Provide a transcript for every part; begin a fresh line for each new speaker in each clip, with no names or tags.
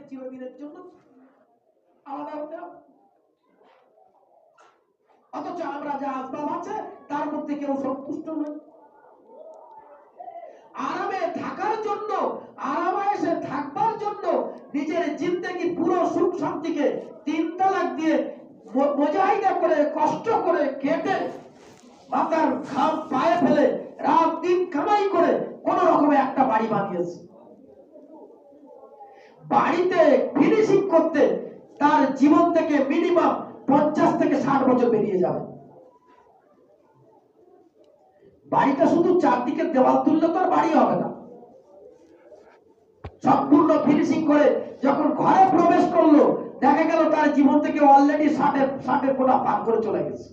আমাকে চিরদিনের জন্য আলাদা হতে হবে অথচ আমরা যা আসবাব আছে, তার মধ্যে কেউ সন্তুষ্ট নই আরামে থাকার জন্য, আরামায়েসে থাকবার জন্য নিজের জিন্দগি পুরো সুখ শান্তিকে তিন তালাক দিয়ে মুজাহিদা করে, কষ্ট করে কেটে মাথার ঘাম পায়ে ফেলে রাত দিন কামাই করে কোন রকমে একটা বাড়ি বানিয়েছে। বাড়িতে ফিনিশিং করতে তার জীবন থেকে মিনিমাম পঞ্চাশ থেকে ষাট বছর বেরিয়ে যাবে। বাড়িটা শুধু চারদিকে দেওয়াল তুললে তো আর বাড়ি হবে না। সম্পূর্ণ ফিনিশিং করে যখন ঘরে প্রবেশ করল, দেখা গেল তার জীবন থেকে অলরেডি ষাটের ষাটের কোটা পার করে চলে গেছে।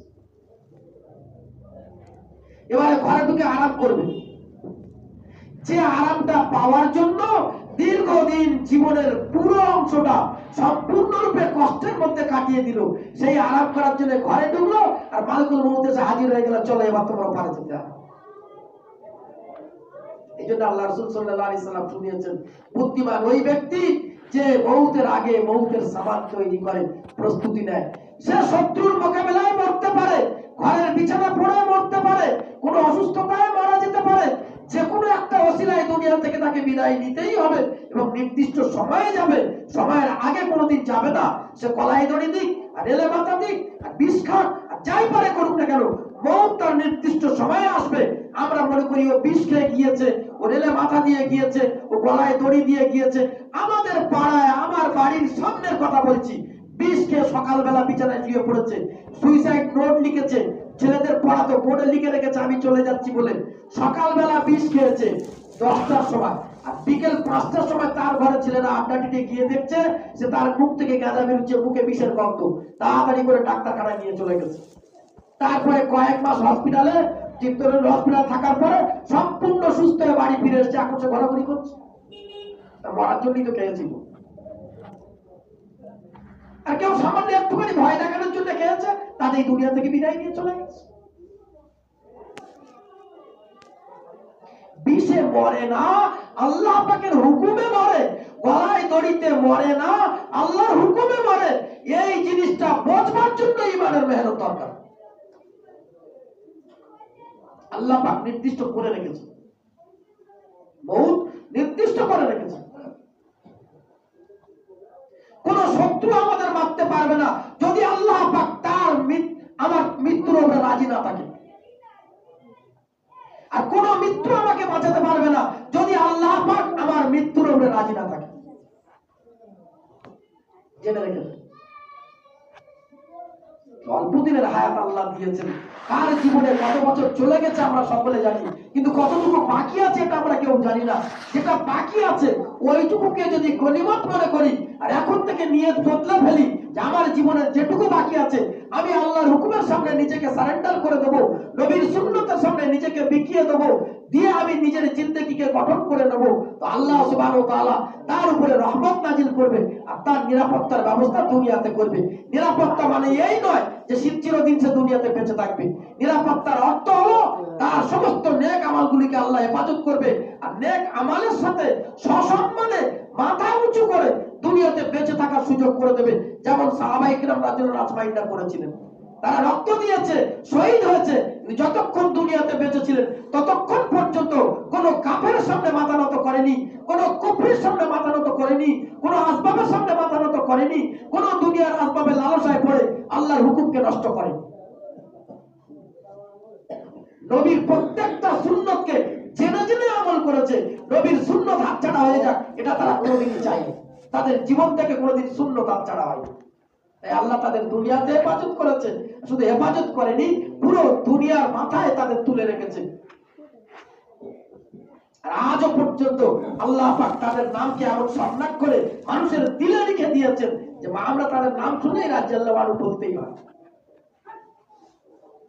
এবারে ঘরে ঢুকে আরাম করবে। যে আরামটা পাওয়ার জন্য দীর্ঘদিন জীবনের পুরো অংশটা সম্পূর্ণরূপে কষ্টের মধ্যে কাটিয়ে দিল। সেই আরাম করার জন্য ঘরে ঢুকলো আর মালিকুল এসে হাজির হয়ে গেল। চলো এবার তোমরা পারে যেতে এই জন্য আল্লাহ রসুল শুনিয়েছেন, বুদ্ধিমান ওই ব্যক্তি যে মৌতের আগে মৌতের সামান তৈরি করে, প্রস্তুতি নেয়। সে শত্রুর মোকাবেলায় মরতে পারে, ঘরের বিছানা পড়ে মরতে পারে, কোনো অসুস্থতায় মারা যেতে পারে যে কোনো একটা অসিলায় দুনিয়া থেকে তাকে বিদায় নিতেই হবে এবং নির্দিষ্ট সময়ে যাবে, সময়ের আগে কোনোদিন যাবে না। সে কলাই দড়ি দিক, আর রেলে মাথা দিক, আর বিষ খাক, আর যাই পারে করুক না কেন মৌত তার নির্দিষ্ট সময়ে আসবে। আমরা মনে করি ও বিষ খেয়ে গিয়েছে, ও রেলে মাথা দিয়ে গিয়েছে, ও গলায় দড়ি দিয়ে গিয়েছে। আমাদের পাড়ায়, আমার বাড়ির সামনের কথা বলছি বিষ খেয়ে সকালবেলা বিছানায় শুয়ে পড়েছে। সুইসাইড নোট লিখেছে, ছেলেদের পড়াতে, বোর্ডে লিখে রেখেছে, আমি চলে যাচ্ছি বলে। সকালবেলা বিষ খেয়েছে দশটার সময়। আর বিকেল পাঁচটার সময় তার ঘরে ছেলেরা আড্ডাটিতে গিয়ে দেখছে যে তার মুখ থেকে গাঁজা বেরোচ্ছে, মুখে বিষের গন্ধ। তাড়াতাড়ি করে ডাক্তারখানায় নিয়ে চলে গেছে। তারপরে কয়েক মাস হসপিটালে চিত্তরের হসপিটাল থাকার পরে সম্পূর্ণ সুস্থ হয়ে বাড়ি ফিরে এসেছে। এখন সে ঘোরাঘুরি করছে। মরার জন্যই তো খেয়েছিল। আর কেউ সামান্য একটুখানি ভয় দেখানোর জন্য তাদের দুনিয়া থেকে বিদায় নিয়ে চলে গেছে। বিষে মরে না, আল্লাহ হুকুমে মরে, গলায় দড়িতে মরে না, আল্লাহর হুকুমে মরে, এই জিনিসটা বোঝবার জন্য ইমানের মেহনত দরকার। আল্লাহ পাক নির্দিষ্ট করে রেখেছে বহুত নির্দিষ্ট করে রেখেছে কোন শত্রু আমাদের মারতে পারবে না। যদি আল্লাহ পাক তার আমার মৃত্যুর উপরে রাজি না থাকে। আর কোন মৃত্যু আমাকে বাঁচাতে পারবে না, যদি আল্লাহ পাক আমার মৃত্যুর ওপরে রাজি না থাকে। জেনে রেখে অল্প দিনের হায়াত আল্লাহ দিয়েছেন। কার জীবনে কত বছর চলে গেছে আমরা সকলে জানি। কিন্তু কতটুকু বাকি আছে এটা আমরা কেউ জানি না। যেটা বাকি আছে, ওইটুকুকে যদি গণিমত মনে করি, আর এখন থেকে নিয়ে বদলে ফেলি, যে আমার জীবনে যেটুকু বাকি আছে, আমি আল্লাহর হুকুমের সামনে নিজেকে সারেন্ডার করে দেবো, নবীর সুন্নতের সামনে নিজেকে বিকিয়ে দেবো, দিয়ে আমি নিজের জিন্দগিকে গঠন করে নেব, তো আল্লাহ সুবহানাহু ওয়া তাআলা তার উপরে রহমত নাজিল করবে, আর তার নিরাপত্তার ব্যবস্থা দুনিয়াতে করবে। নিরাপত্তা মানে এই নয় যে চিরদিন সে দুনিয়াতে বেঁচে থাকবে। নিরাপত্তার অর্থ হলো তার সমস্ত নেক আমলগুলিকে আল্লাহ হেফাজত করবে। আর নেক আমলের সাথে সসম্মানে মাথা উঁচু করে দুনিয়াতে বেঁচে থাকার সুযোগ করে দেবে। যেমন রাজমাইন্ডা করেছিলেন। তারা রক্ত দিয়েছে, শহীদ হয়েছে। যতক্ষণ দুনিয়াতে বেঁচে ছিলেন, ততক্ষণ পর্যন্ত কোন কাফের সামনে মাথা নত করেনি, কোন কুফরির সামনে মাথা নত করেনি, কোন আসবাবের সামনে মাথা নত করেনি, কোন দুনিয়ার আসবাবে লালসায় পড়ে আল্লাহর হুকুমকে নষ্ট করেনি। নবীর প্রত্যেকটা সুন্নতকে জেনে জেনে আমল করেছে, নবীর সুন্নত হাতছাড়া হয়ে যাক, এটা তারা কোনোদিনই চায়নি। তাদের জীবন থেকে কোনোদিন সুন্নত হাতছাড়া হয়নি। তাই আল্লাহ তাদের দুনিয়াতে হেফাজত করেছে, শুধু হেফাজত করেনি, পুরো দুনিয়ার মাথায় তাদের তুলে রেখেছে। আর আজও পর্যন্ত আল্লাহ পাক তাদের নামকে এমন সম্মান করে মানুষের দিলে লিখে দিয়েছেন যে আমরা তাদের নাম শুনেই রাজ্য বলতেই হয়।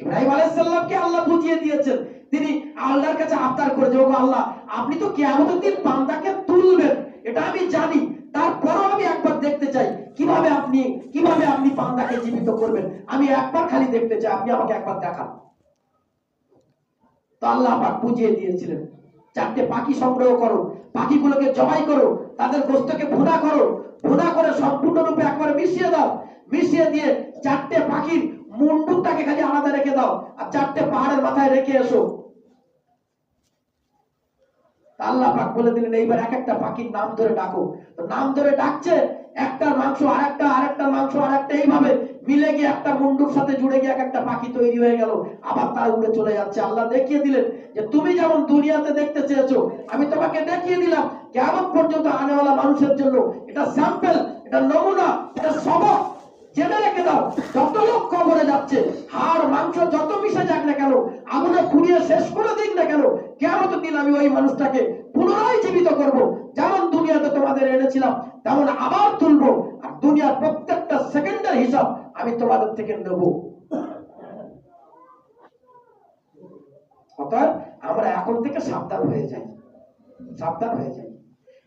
ইব্রাহিম আলাইসাল্লামকে আল্লাহ বুঝিয়ে দিয়েছেন। তিনি আল্লাহর কাছে আবদার করে যে আল্লাহ, আপনি তো কিয়ামতের দিন বান্দাকে তুলবেন, এটা আমি জানি। তারপরও আমি একবার দেখতে চাই, কীভাবে আপনি কীভাবে আপনি বান্দাকে জীবিত করবেন? আমি একবার খালি দেখতে চাই, আপনি আমাকে একবার দেখান। তো আল্লাহ পাক বুঝিয়ে দিয়েছিলেন, চারটে পাখি সংগ্রহ করো, পাখিগুলোকে জবাই করো, তাদের গোস্তকে ভুনা করো, ভুনা করে সম্পূর্ণরূপে একবারে মিশিয়ে দাও। মিশিয়ে দিয়ে চারটে পাখির মুন্ডুকটাকে খালি আলাদা রেখে দাও আর চারটে পাহাড়ের মাথায় রেখে এসো। আল্লাহ পাক বলে দিলেন, এইবার এক একটা পাখির নাম ধরে ডাকো। নাম ধরে ডাকছে, একটার মাংস আরেকটা আরেকটা মাংস আরেকটা, এইভাবে মিলে গিয়ে একটা মুন্ডুর সাথে জুড়ে গিয়ে এক একটা পাখি তৈরি হয়ে গেল। আবার তারা উড়ে চলে যাচ্ছে। আল্লাহ দেখিয়ে দিলেন যে তুমি যেমন দুনিয়াতে দেখতে চেয়েছো, আমি তোমাকে দেখিয়ে দিলাম কেমন পর্যন্ত আনেওয়ালা মানুষের জন্য এটা স্যাম্পল এটা নমুনা, এটা সবক। জেনে রেখে দাও, যত লোক কবরে যাচ্ছে, হাড়, মাংস, যত মিশে যাক না কেন আগুনে পুড়িয়ে শেষ করে দিক না কেন কেমন দিন আমি ওই মানুষটাকে পুনরায় জীবিত করব। যেমন দুনিয়াতে তোমাদের এনেছিলাম, তেমন আবার তুলবো। আর দুনিয়ার প্রত্যেকটা সেকেন্ডের হিসাব আমি তোমাদের থেকে নেব। আমরা এখন থেকে সাবধান হয়ে যাই, সাবধান হয়ে যাই।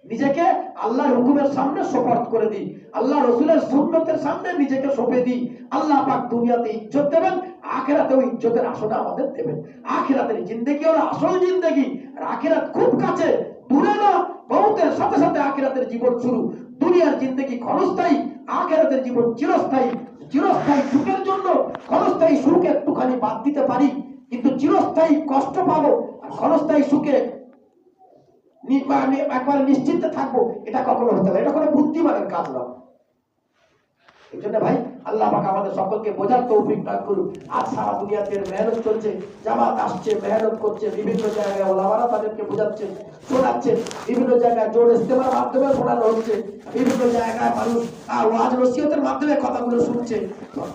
নিজেকে আল্লাহর হুকুমের সামনে সোপর্দ করে দিই। আল্লাহ রসুলের সুন্নতের সামনে নিজেকে সঁপে দিই। আল্লাহ পাক দুনিয়াতে ইজ্জত দেবেন, আখেরাতেও ইজ্জতের আসনে আমাদের দেবেন। আখেরাতের জিন্দেগি হলো আসল জিন্দেগি, আর আখেরাত খুব কাছে, দূরে না, বহুতের সাথে সাথে আখেরাতের জীবন শুরু। দুনিয়ার জিন্দেগি ক্ষণস্থায়ী, আখেরাতের জীবন চিরস্থায়ী। চিরস্থায়ী সুখের জন্য ক্ষণস্থায়ী সুখ একটুখানি বাদ দিতে পারি, কিন্তু চিরস্থায়ী কষ্ট পাবো, আর ক্ষণস্থায়ী সুখে একবারে নিশ্চিন্তে থাকব, এটা কখনো হতে পারে এটা কোনো বুদ্ধিমানের কাজ নয়। এই জন্য ভাই, আল্লাহ পাক আমাদের সকলকে বোঝার তৌফিক দান সারা দুনিয়াতে মেহনত জামাত আসছে, মেহনত করছে, বিভিন্ন জায়গায় ওলামারা তাদেরকে বোঝাচ্ছে শোনাচ্ছে বিভিন্ন জায়গায় জোর ইস্তেমার মাধ্যমে শোনানো হচ্ছে, বিভিন্ন জায়গায় মানুষ আর ওয়াজ মাধ্যমে কথাগুলো শুনছে।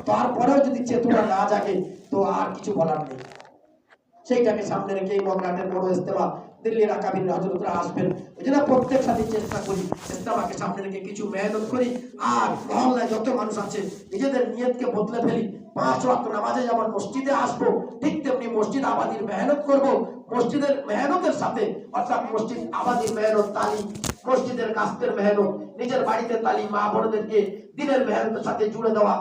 তারপরেও যদি চেতনা না জাগে, তো আর কিছু বলার নেই। সেইটাকে সামনে রেখে এই মগরাটের বড় ইস্তেমা দিল্লির আকাবির হজরতরা আসবেন। ওই জন্য প্রত্যেক সাথে চেষ্টা করি ইস্তেমাকে সামনে রেখে কিছু মেহনত করি। আর মহল্লায় যত মানুষ আছে, নিজেদের নিয়তকে বদলে ফেলি। পাঁচ ওয়াক্ত নামাজে যেমন মসজিদে আসব, ঠিক তেমনি মসজিদ আবাদির মেহনত করব। মসজিদের মেহনতের সাথে, অর্থাৎ মসজিদ আবাদির মেহনত তালিম মসজিদের কাস্তের মেহনত, নিজের বাড়িতে তালিম মা বোনদেরকে দিনের মেহনতের সাথে জুড়ে দেওয়া।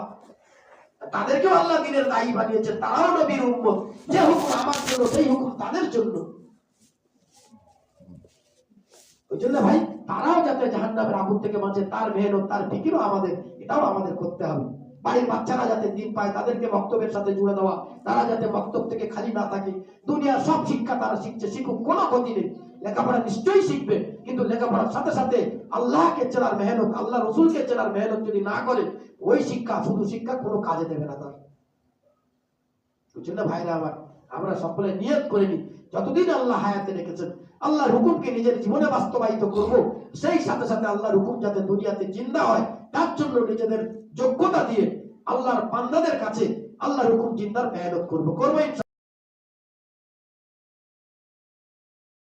তাদেরকেও আল্লাহ দিনের দায়ী বানিয়েছে তারাও নবীর উম্মত। যে হুকুম আমার জন্য, সেই হুকুম তাদের জন্য। ওই জন্য ভাই, তারাও যাতে জাহান্নামের আগুন থেকে বাঁচে, তার মেহনত তার ফিকিরও আমাদের, এটাও আমাদের করতে হবে। বাড়ির বাচ্চারা যাতে দিন পায়, তাদেরকে বক্তব্যের সাথে জুড়ে দেওয়া, তারা যাতে বক্তব্য থেকে খালি না থাকে। দুনিয়ার সব শিক্ষা তারা শিখছে, শিখুক, কোনো ক্ষতি নেই। লেখাপড়া নিশ্চয়ই শিখবে, কিন্তু লেখাপড়ার সাথে সাথে আল্লাহকে চেনার মেহনত আল্লাহ রসুলকে চেনার মেহনত যদি না করে, ওই শিক্ষা, শুধু শিক্ষা কোনো কাজে দেবে না তার। জন্য ভাইরা আমার, আমরা সকলে নিয়ত করে নি যতদিন আল্লাহ হায়াতে রেখেছেন, আল্লাহর হুকুমকে নিজের জীবনে বাস্তবায়িত করব, সেই সাথে সাথে আল্লাহ হুকুম যাতে দুনিয়াতে জিন্দা হয়, তার জন্য নিজেদের যোগ্যতা দিয়ে আল্লাহর পান্দাদের কাছে আল্লাহর হুকুম জিন্দার মেহনত করব করব।